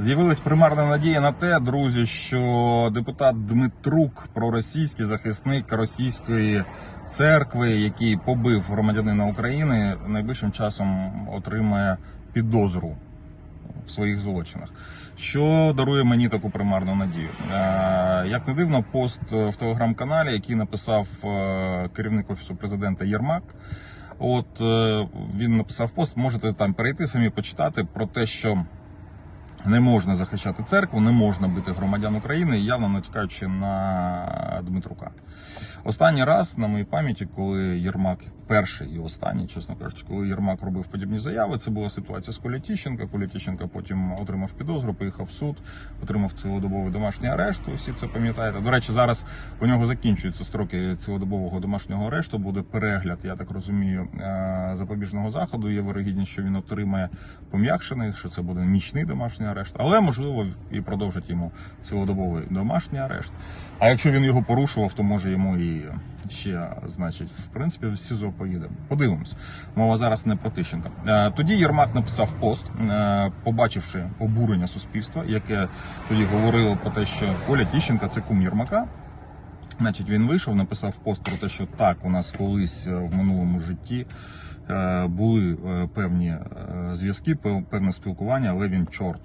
З'явилась примарна надія на те, друзі, що депутат Дмитрук, проросійський захисник російської церкви, який побив громадянина України, найближчим часом отримає підозру в своїх злочинах. Що дарує мені таку примарну надію? Е, Як не дивно, пост в телеграм-каналі, який написав е, керівник офісу президента Єрмак. От е, він написав пост, можете там перейти самі почитати про те, що не можна захищати церкву, не можна бити громадян України, явно натякаючи на Дмитрука. Останній раз на моїй пам'яті, коли Єрмак, перший і останній, чесно кажучи, коли Єрмак робив подібні заяви, це була ситуація з Колятіщенка. Колятіщенка потім отримав підозру, поїхав в суд, отримав цілодобовий домашній арешт. Ви всі це пам'ятаєте. До речі, зараз у нього закінчуються строки цілодобового домашнього арешту. Буде перегляд, я так розумію, е, запобіжного заходу. Є вирогідність, що він отримає пом'якшений, що це буде нічний домашній арешт, але можливо і продовжить йому цілодобовий домашній арешт. А якщо він його порушував, то може йому і ще, значить, в принципі, в СІЗО поїде. Подивимось. Мова зараз не про Тищенка. Е, Тоді Єрмак написав пост, е, побачивши обурення суспільства, яке тоді говорило про те, що Коля Тищенка це кум Єрмака. Значить, він вийшов, написав пост про те, що так, у нас колись е, в минулому житті були е, певні е, зв'язки, певне спілкування, але він чорт.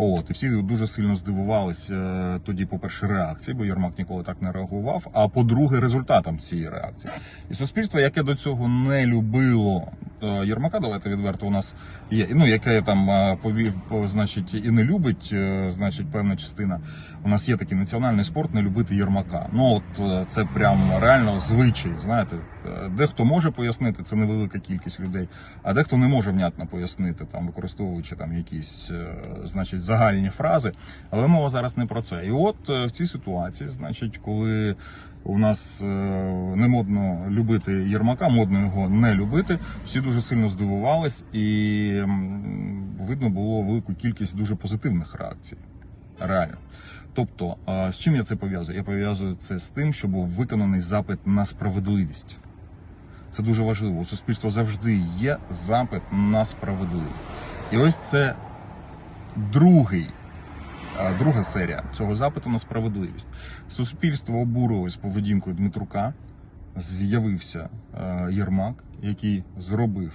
От, і всі дуже сильно здивувались е, тоді, по-перше, реакції, бо Єрмак ніколи так не реагував. А по-друге, результатом цієї реакції. І суспільство, яке до цього не любило е, Єрмака, давайте відверто у нас є, ну яке там е, повів, значить, і не любить, е, значить, певна частина. У нас є такий національний спорт не любити Єрмака. Ну от е, це прям реально звичай. Знаєте, Е, дехто може пояснити, це невелика кількість людей, а дехто не може внятно пояснити, там використовуючи там якісь, е, значить, загальні фрази. Але мова зараз не про це. І от е, в цій ситуації, значить, коли у нас е, не модно любити Єрмака, модно його не любити. Всі дуже сильно здивувались, і видно було велику кількість дуже позитивних реакцій. Реально. Тобто, з чим я це пов'язую? Я пов'язую це з тим, що був виконаний запит на справедливість. Це дуже важливо. У суспільства завжди є запит на справедливість. І ось це другий, е, друга серія цього запиту на справедливість. Суспільство обурилось поведінкою Дмитрука. З'явився е, Єрмак, який зробив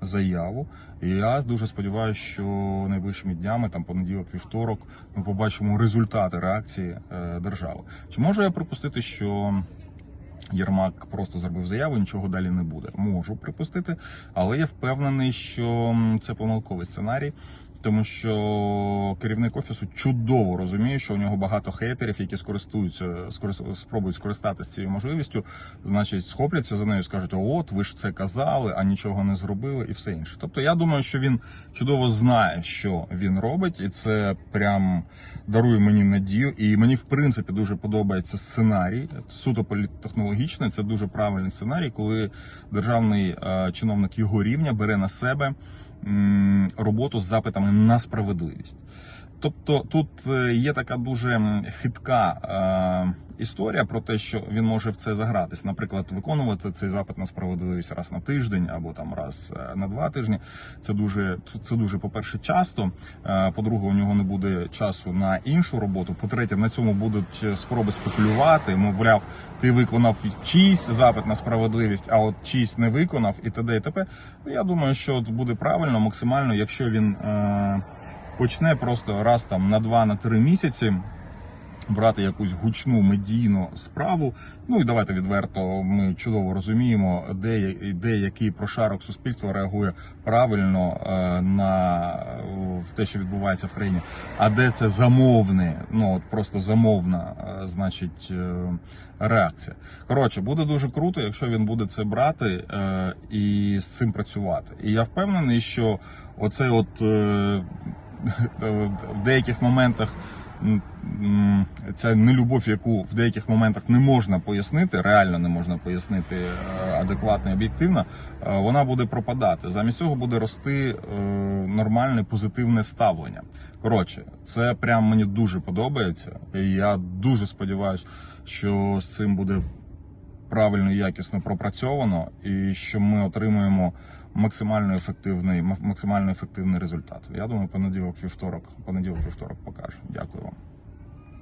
заяву. І я дуже сподіваюся, що найближчими днями, там понеділок, вівторок, ми побачимо результати реакції е, держави. Чи можу я припустити, що Єрмак просто зробив заяву, нічого далі не буде. Можу припустити, але я впевнений, що це помилковий сценарій. Тому що керівник офісу чудово розуміє, що у нього багато хейтерів, які скористуються, скорис- спробують скористатися цією можливістю, значить, схопляться за нею, скажуть: от ви ж це казали, а нічого не зробили, і все інше. Тобто, я думаю, що він чудово знає, що він робить, і це прям дарує мені надію. І мені в принципі дуже подобається сценарій, суто політтехнологічний. Це дуже правильний сценарій, коли державний е, чиновник його рівня бере на себе роботу з запитами на справедливість. Тобто тут е, є така дуже хитка е, історія про те, що він може в це загратись. Наприклад, виконувати цей запит на справедливість раз на тиждень або там раз е, на два тижні. Це дуже це дуже, по-перше, часто. Е, По-друге, у нього не буде часу на іншу роботу. По-третє, на цьому будуть спроби спекулювати. Мовляв, ти виконав чийсь запит на справедливість, а от чийсь не виконав, і т.д. і т.п. Я думаю, що буде правильно, максимально, якщо він. Е, почне просто раз там на два на три місяці. Брати якусь гучну медійну справу. Ну і давайте відверто. Ми чудово розуміємо, де, де який прошарок суспільства реагує правильно е, на в те, що відбувається в країні. А де це замовне, ну от просто замовна, е, значить, е, реакція. Коротше, буде дуже круто, якщо він буде це брати і з цим працювати. І я впевнений, що оцей от в деяких моментах. Ця нелюбов, яку в деяких моментах не можна пояснити, реально не можна пояснити е, адекватно і об'єктивно, е, вона буде пропадати. Замість цього буде рости е, нормальне позитивне ставлення. Коротше, це прям мені дуже подобається. І я дуже сподіваюся, що з цим буде правильно якісно пропрацьовано, і що ми отримуємо максимально ефективний, максимально ефективний результат. Я думаю, понеділок, вівторок, понеділок, вівторок покаже. Дякую вам.